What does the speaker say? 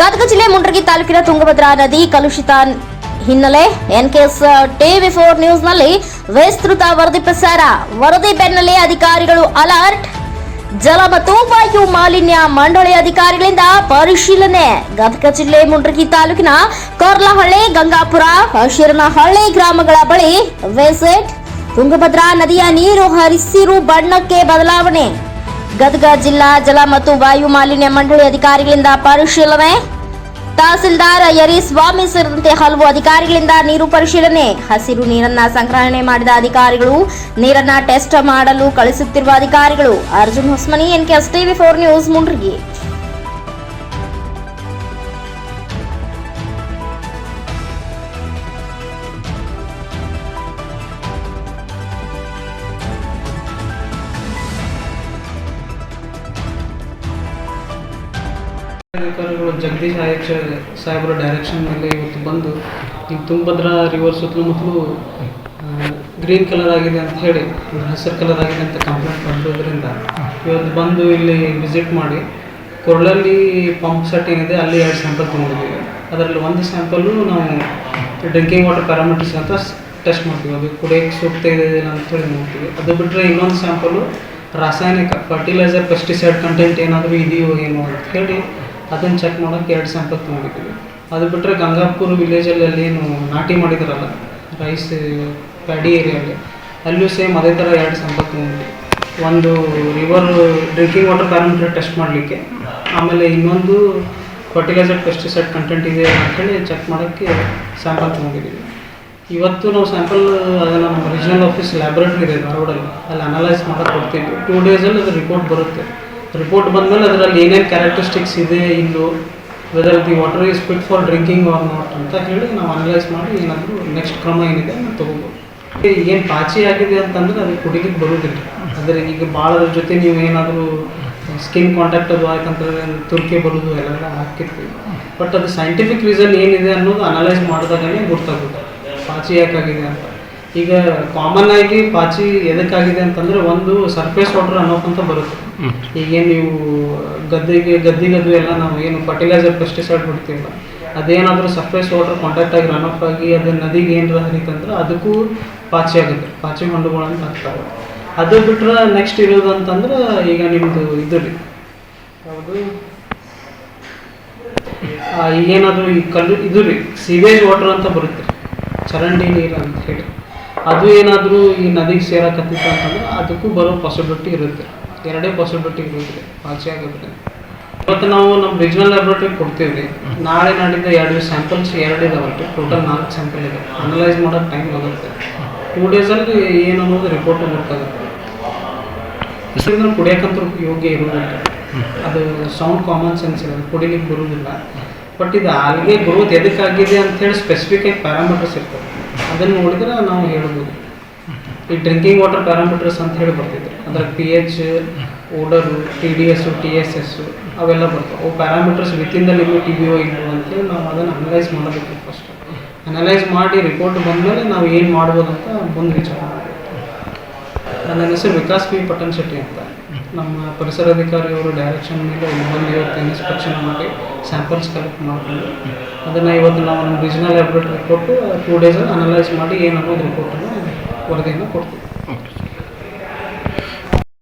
ಗದಗ ಜಿಲ್ಲೆ ಮುಂಡರಗಿ ತಾಲೂಕಿನ ತುಂಗಭದ್ರಾ ನದಿ ಕಲುಷಿತ ಹಿನ್ನೆಲೆ ಎನ್ಕೆಎಸ್ ಟಿವಿ ಫೋರ್ ನ್ಯೂಸ್ನಲ್ಲಿ ವಿಸ್ತೃತ ವರದಿ ಪ್ರಸಾರ. ವರದಿ ಬೆನ್ನಲ್ಲೇ ಅಧಿಕಾರಿಗಳು ಅಲರ್ಟ್. ಜಲ ಮತ್ತು ವಾಯು ಮಾಲಿನ್ಯ ಮಂಡಳಿ ಅಧಿಕಾರಿಗಳಿಂದ ಪರಿಶೀಲನೆ. ಗದಗ ಜಿಲ್ಲೆ ಮುಂಡರಗಿ ತಾಲೂಕಿನ ಕೊರ್ಲಹಳ್ಳಿ, ಗಂಗಾಪುರ, ಹಶಿರನಹಳ್ಳಿ ಗ್ರಾಮಗಳ ಬಳಿ ವಿಸಿಟ್. ತುಂಗಭದ್ರಾ ನದಿಯ ನೀರು ಹರಿಸಿರು ಬಣ್ಣಕ್ಕೆ ಬದಲಾವಣೆ. ಗದಗ ಜಿಲ್ಲಾ ಜಲ ಮತ್ತು ವಾಯು ಮಾಲಿನ್ಯ ಮಂಡಳಿ ಅಧಿಕಾರಿಗಳಿಂದ ಪರಿಶೀಲನೆ. ತಹಸೀಲ್ದಾರ್ ಯರಿ ಸ್ವಾಮಿ ಸೇರಿದಂತೆ ಹಲವು ಅಧಿಕಾರಿಗಳಿಂದ ನೀರು ಪರಿಶೀಲನೆ. ಹಸಿರು ನೀರನ್ನ ಸಂಗ್ರಹಣೆ ಮಾಡಿದ ಅಧಿಕಾರಿಗಳು, ನೀರನ್ನ ಟೆಸ್ಟ್ ಮಾಡಲು ಕಳಿಸುತ್ತಿರುವ ಅಧಿಕಾರಿಗಳು. Arjun Hosmani NKS TV four news, Mundrigi. Jagadish ಸಾಹೇಬರ ಡೈರೆಕ್ಷನ್ ಮೇಲೆ ಇವತ್ತು ಬಂದು ಈ ತುಂಗಭದ್ರಾ ರಿವರ್ ಸುತ್ತಮುತ್ತಲೂ ಗ್ರೀನ್ ಕಲರ್ ಆಗಿದೆ ಅಂತ ಹೇಳಿ, ಹಸಿರು ಕಲರ್ ಆಗಿದೆ ಅಂತ ಕಂಪ್ಲೇಂಟ್ ಮಾಡಿರೋದ್ರಿಂದ ಇವತ್ತು ಬಂದು ಇಲ್ಲಿ ವಿಸಿಟ್ ಮಾಡಿ, ಕೊರಳಲ್ಲಿ ಪಂಪ್ ಸೆಟ್ ಏನಿದೆ ಅಲ್ಲಿ ಎರಡು ಸ್ಯಾಂಪಲ್ ತೊಗೊಂಡಿದ್ದೀವಿ. ಅದರಲ್ಲಿ ಒಂದು ಸ್ಯಾಂಪಲ್ಲು ನಾವು ಡ್ರಿಂಕಿಂಗ್ ವಾಟರ್ ಪ್ಯಾರಾಮೀಟರ್ಸ್ ಅಂತ ಟೆಸ್ಟ್ ಮಾಡ್ತೀವಿ. ಅದು ಕುಡಿಯೋಕ್ಕೆ ಸೂಕ್ತ ಇದೆ ಇಲ್ಲ ಅಂತೇಳಿ ನೋಡ್ತೀವಿ. ಅದು ಬಿಟ್ಟರೆ ಇನ್ನೊಂದು ಸ್ಯಾಂಪಲ್ಲು ರಾಸಾಯನಿಕ ಫರ್ಟಿಲೈಸರ್ ಪೆಸ್ಟಿಸೈಡ್ ಕಂಟೆಂಟ್ ಏನಾದರೂ ಇದೆಯೋ ಏನೋ ಅಂತ ಹೇಳಿ ಅದನ್ನು ಚೆಕ್ ಮಾಡೋಕ್ಕೆ ಎರಡು ಸ್ಯಾಂಪಲ್ ತೊಗೊಂಡಿದ್ದೀವಿ ಅದು ಬಿಟ್ಟರೆ ಗಂಗಾಪುರ ವಿಲೇಜಲ್ಲಿ ಏನು ನಾಟಿ ಮಾಡಿದ್ರಲ್ಲ ರೈಸ್ ಪ್ಯಾಡಿ ಏರಿಯಲ್ಲಿ ಅಲ್ಲೂ ಸೇಮ್ ಅದೇ ಥರ ಎರಡು ಸ್ಯಾಂಪಲ್ ತೊಗೊಂಡಿದ್ವಿ ಒಂದು river drinking water parameter test ಮಾಡಲಿಕ್ಕೆ, ಆಮೇಲೆ ಇನ್ನೊಂದು ಫರ್ಟಿಲೈಸರ್ ಪೆಸ್ಟಿಸೈಡ್ ಕಂಟೆಂಟ್ ಇದೆ ಅಂತೇಳಿ ಚೆಕ್ ಮಾಡೋಕ್ಕೆ ಸ್ಯಾಂಪಲ್ ತೊಗೊಂಡಿದ್ದೀವಿ. ಇವತ್ತು ನಾವು ಸ್ಯಾಂಪಲ್ ಅದನ್ನು ನಮ್ಮ ರೀಜನಲ್ ಆಫೀಸ್ ಲ್ಯಾಬ್ರೇಟ್ರಿ ಇದೆ, ಧಾರವಾಡಲ್ಲಿ, ಅಲ್ಲಿ ಅನಲೈಸ್ ಮಾಡೋಕ್ಕೆ ಕೊಡ್ತೀವಿ ಟೂ ಡೇಸಲ್ಲಿ ಅದು ರಿಪೋರ್ಟ್ ಬರುತ್ತೆ. ರಿಪೋರ್ಟ್ ಬಂದಮೇಲೆ ಅದರಲ್ಲಿ ಏನೇನು ಕ್ಯಾರೆಕ್ಟರಿಸ್ಟಿಕ್ಸ್ ಇದೆ ಇಲ್ಲು whether the water is fit for drinking or not ಅಂತ ಹೇಳಿ ನಾವು ಅನಲೈಸ್ ಮಾಡಿ ಏನಾದರೂ ನೆಕ್ಸ್ಟ್ ಕ್ರಮ ಏನಿದೆ ಅಂತ ತೊಗೋಬೋದು. ಏನು ಪಾಚಿ ಆಗಿದೆ ಅಂತಂದ್ರೆ ಅದು ಕುಡಿಲಿಕ್ಕೆ ಬರೋದಿಲ್ಲ. ಆದರೆ ಈಗ ಭಾಳ ಜೊತೆ ನೀವು ಏನಾದರೂ ಸ್ಕಿನ್ ಕಾಂಟ್ಯಾಕ್ಟ್ ಅದು ಆಯ್ತಂತಂದ್ರೆ ತುರ್ಕೆ ಬರೋದು ಎಲ್ಲ ಹಾಕಿರ್ತೀವಿ. ಬಟ್ ಅದು ಸೈಂಟಿಫಿಕ್ ರೀಸನ್ ಏನಿದೆ ಅನ್ನೋದು ಅನಲೈಸ್ ಮಾಡಿದಾಗಲೇ ಗೊತ್ತಾಗುತ್ತೆ. ಪಾಚಿ ಯಾಕಾಗಿದೆ ಅಂತ. ಈಗ ಕಾಮನ್ ಆಗಿ ಪಾಚಿ ಎದಕ್ಕಾಗಿದೆ ಅಂತಂದ್ರೆ ಒಂದು ಸರ್ಫೇಸ್ ವಾಟರ್ ಅನ್ನೋಕ್ಕಂತ ಬರುತ್ತೆ. ಈಗೇನು ನೀವು ಗದ್ದೆಗೆ ಗದ್ದಿಗದು ಎಲ್ಲ ನಾವು ಏನು ಫರ್ಟಿಲೈಸರ್ ಪೆಸ್ಟಿಸೈಡ್ ಬಿಡ್ತೀವಲ್ಲ ಅದೇನಾದರೂ ಸರ್ಫೇಸ್ ವಾಟರ್ ಕಾಂಟ್ಯಾಕ್ಟ್ ಆಗಿ ರನ್ ಆಫ್ ಆಗಿ ಅದು ನದಿಗೆ ಏನಾರ ಹರಿತಂದ್ರೆ ಅದಕ್ಕೂ ಪಾಚಿ ಆಗುತ್ತೆ. ಪಾಚಿ ಹೊಂಡುಗಳು ಅಂತ ಆಗ್ತಾವೆ ಅದು ಬಿಟ್ರೆ ನೆಕ್ಸ್ಟ್ ಇರೋದು ಅಂತಂದ್ರೆ ಈಗ ನಿಮ್ಮದು ಇದು ರೀ ಯಾವುದು? ಆ, ಈಗೇನಾದರೂ ಈ ಕಲ್ಲು ಇದು ರೀ ಸೀವೇಜ್ ವಾಟರ್ ಅಂತ ಬರುತ್ತೆ. ಚರಂಡಿ ನೀರು ಅಂತ ಹೇಳಿ. ಅದು ಏನಾದರೂ ಈ ನದಿಗೆ ಸೇರಕತ್ತಿತ್ತು ಅಂತಂದ್ರೆ ಅದಕ್ಕೂ ಬರೋ ಪಾಸಿಬಿಲಿಟಿ ಇರುತ್ತೆ. ಎರಡೇ ಪಾಸಿಬಿಲಿಟಿ ಇರುತ್ತೆ. ಪಾಚಿ ಆಗುತ್ತೆ ಇವತ್ತು ನಾವು ನಮ್ಮ ರೀಜನಲ್ ಲ್ಯಾಬ್ರೇಟರಿ ಕೊಡ್ತೀವಿ. ನಾಳೆ ನಾಡಿದ್ದು ಎರಡು ಸ್ಯಾಂಪಲ್ಸ್ ಎರಡು ಇದಾವೆ ಟೋಟಲ್ ನಾಲ್ಕು ಸ್ಯಾಂಪಲ್ ಇದೆ. ಅನಲೈಸ್ ಮಾಡೋಕ್ಕೆ ಟೈಮ್ ಆಗುತ್ತೆ ಟೂ ಡೇಸಲ್ಲಿ ಏನು ಅನ್ನೋದು ರಿಪೋರ್ಟ್ ಗೊತ್ತಾಗುತ್ತೆ ಇದನ್ನ ಕುಡಿಯೋಕ್ಕಂತೂ ಯೋಗ್ಯ ಇರೋದಿಲ್ಲ ಅದು ಸೌಂಡ್ ಕಾಮನ್ ಸೆನ್ಸ್ ಇದೆ ಕುಡಿಲಿಕ್ಕೆ ಬರೋದಿಲ್ಲ ಬಟ್ ಇದು ಆಲ್ಗೆ ಗ್ರೋತ್ ಎದಕ್ಕಾಗಿದೆ ಅಂತೇಳಿ ಸ್ಪೆಸಿಫಿಕ್ ಆಗಿ ಪ್ಯಾರಾಮೀಟರ್ಸ್ ಇರ್ತವೆ ಅದನ್ನು ನೋಡಿದ್ರೆ ನಾವು ಹೇಳ್ಬೋದು. ಈ ಡ್ರಿಂಕಿಂಗ್ ವಾಟರ್ ಪ್ಯಾರಾಮೀಟರ್ಸ್ ಅಂತ ಹೇಳಿ ಬರ್ತಿದ್ರು ಅಂದ್ರೆ P H odour T D S T S S ಅವೆಲ್ಲ ಬರ್ತವೆ. ಅವು ಪ್ಯಾರಾಮೀಟರ್ಸ್ ವಿತಿನ್ ದ ಲಿಮಿಟ್ ಇದೆಯೋ ಇಲ್ಲವೋ ಅಂತೇಳಿ ನಾವು ಅದನ್ನು ಅನಲೈಸ್ ಮಾಡಬೇಕು ಫಸ್ಟ್ ಅನಲೈಸ್ ಮಾಡಿ ರಿಪೋರ್ಟ್ ಬಂದಮೇಲೆ ನಾವು ಏನು ಮಾಡ್ಬೋದು ಅಂತ ಮುಂದೆ ವಿಚಾರ ಮಾಡಬೇಕು. ನನ್ನ ಹೆಸರು ವಿಕಾಸ್ ಪಿ ಪಟನ್ ಶೆಟ್ಟಿ ಅಂತ. ನಮ್ಮ ಪರಿಸರ ಅಧಿಕಾರಿಯವರು ಡೈರೆಕ್ಷನ್ ಮೇಲೆ ಇಲ್ಲಿ ಬಂದು ಇವತ್ತು ಇನ್ಸ್ಪೆಕ್ಷನ್ ಮಾಡಿ ಸ್ಯಾಂಪಲ್ಸ್ ಕಲೆಕ್ಟ್ ಮಾಡಿಕೊಂಡು ಅದನ್ನು ಇವತ್ತು ನಾವು ನಮ್ಮ ರೀಜನಲ್ ಲ್ಯಾಬ್ರೇಟ್ರಿಗೆ ಕೊಟ್ಟು ಟೂ ಡೇಸಲ್ಲಿ ಅನಲೈಸ್ ಮಾಡಿ ಏನು ಅನ್ನೋದು ರಿಪೋರ್ಟನ್ನು ವರದಿಯನ್ನು ಕೊಡ್ತೀವಿ.